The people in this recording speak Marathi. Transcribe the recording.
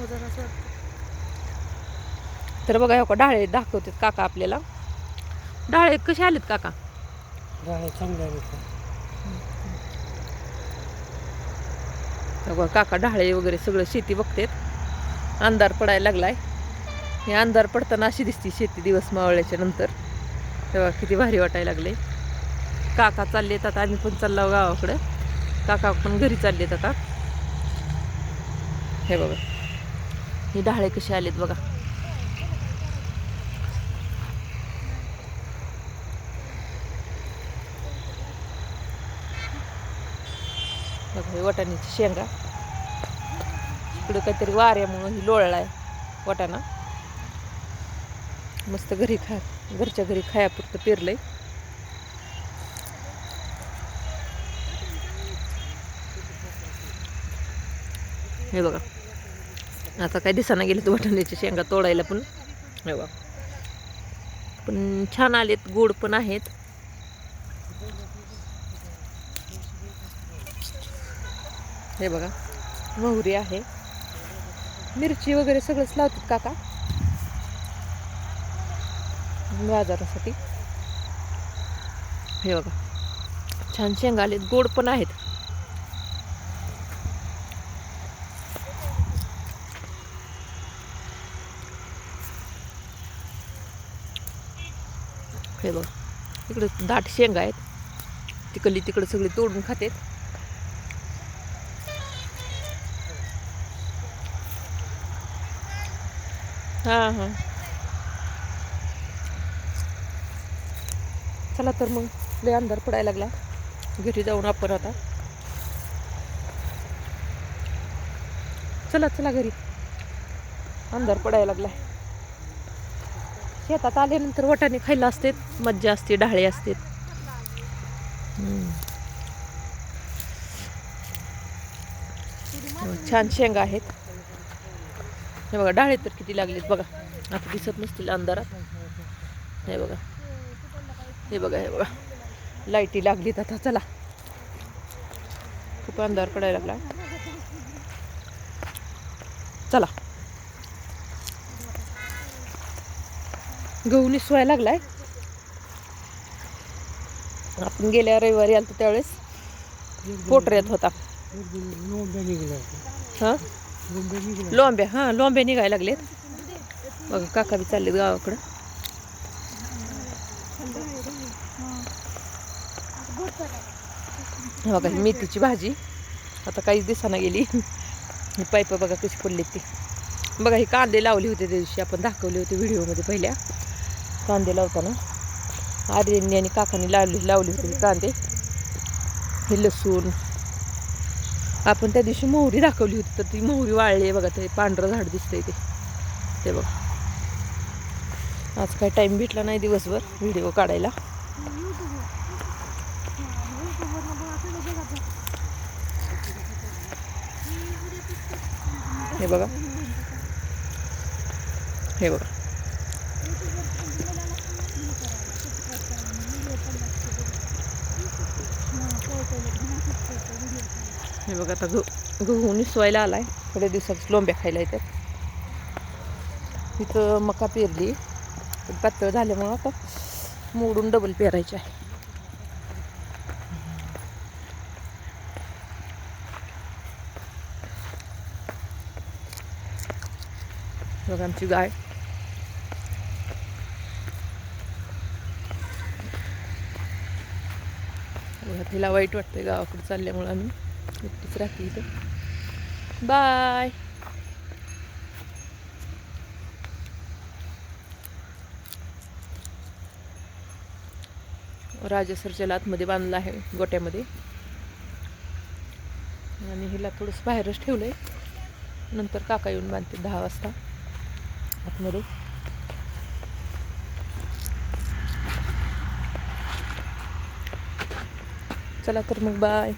वजन असं वाटतं. तर बघा हो का डाळे दाखवतात काका आपल्याला. डाळे कसे आलेत काका? आहेत बघा काका डाळे वगैरे सगळं शेती बघतेत. अंधार पडायला लागलाय. हे अंधार पडताना अशी दिसती शेती दिवस मावळल्याच्या नंतर. तेव्हा किती भारी वाटायला लागले काका चाललेत आता आम्ही पण चाललो गावाकडं. काका पण घरी चाललेत आता. हे बघा. हे डाळे कसे आलेत बघा. बघा हे वाटाण्याची शेंगा. इकडं काहीतरी वाऱ्यामुळं ही लोळलाय वाटाणा. मस्त घरी खा घरच्या घरी खायापुरतं पेरलंय. हे बघा. आता काय दिसाना गेले तर वाटाण्याच्या शेंगा तोडायला पण. हे बघा. पण छान आलेत गोड पण आहेत. हे बघा मोहरी आहे. मिरची वगैरे सगळंच लावतात काका. बाजारासाठी. हे बघा छान शेंगा आलेत गोड पण आहेत. हे बघ. इकडे दाट शेंगा आहेत. तिकडली तिकडं सगळी तोडून खातेत. हां हां. चला तर मग लय अंधार पडायला लागला. घरी जाऊन आपण आता. चला चला घरी. अंधार पडायला लागला. शेतात आल्यानंतर वाटाणे खायला असते मज्जा असते डाळे असते छान शेंगा आहेत. हे बघा डाळे तर किती लागलेत बघा. आता दिसत नसतील अंधारात. हे बघा. हे बघा हे बघा. लाईटी लागलीत आता चला. खूप अंधार पडायला लागला. चला. गहू निसवायला लागलाय. आपण गेल्या रविवारी आलतो त्यावेळेस. पोटऱ्यात होता. हां? लोंब्या लोंब्या हां लोंब्या निघायला लागलेत. बघा काका बी चाललेत गावाकडं. बघा ही मेथीची भाजी. आता काहीच दिसाना गेली. ही पाईप बघा कशी पडली ती. बघा ही कांदे लावले होते त्या दिवशी. आपण दाखवले होते व्हिडिओमध्ये पहिल्या. कांदे लावताना. आर्यांनी आणि काकांनी लावली लावली होती कांदे. हे लसूण. आपण त्या दिवशी मोहरी दाखवली होती तर ती मोहरी वाळली आहे बघा ते पांढरं झाड दिसतंय ते. ते बघा. आज काय टाईम भेटला नाही दिवसभर व्हिडिओ काढायला. हे बघा. हे बघा. हे बघा आता गहू गहू निसवायला आलाय. थोड्या दिवसात लोंब्या खायला येतात. इथं मका पेरली. पातळ झाल्यामुळं आता मोडून डबल पेरायचे आहे. बघा आमची गाय. बघा तिला वाईट वाटतंय गावाकडे चालल्यामुळं आम्ही. एकटीच राहते इथं बाय राजसरच्या लातमध्ये बांधला आहे गोट्यामध्ये. आणि हिला थोडंसं बाहेरच ठेवलंय. नंतर काका येऊन बांधते दहा वाजता. आतमध्ये. चला तर मग बाय.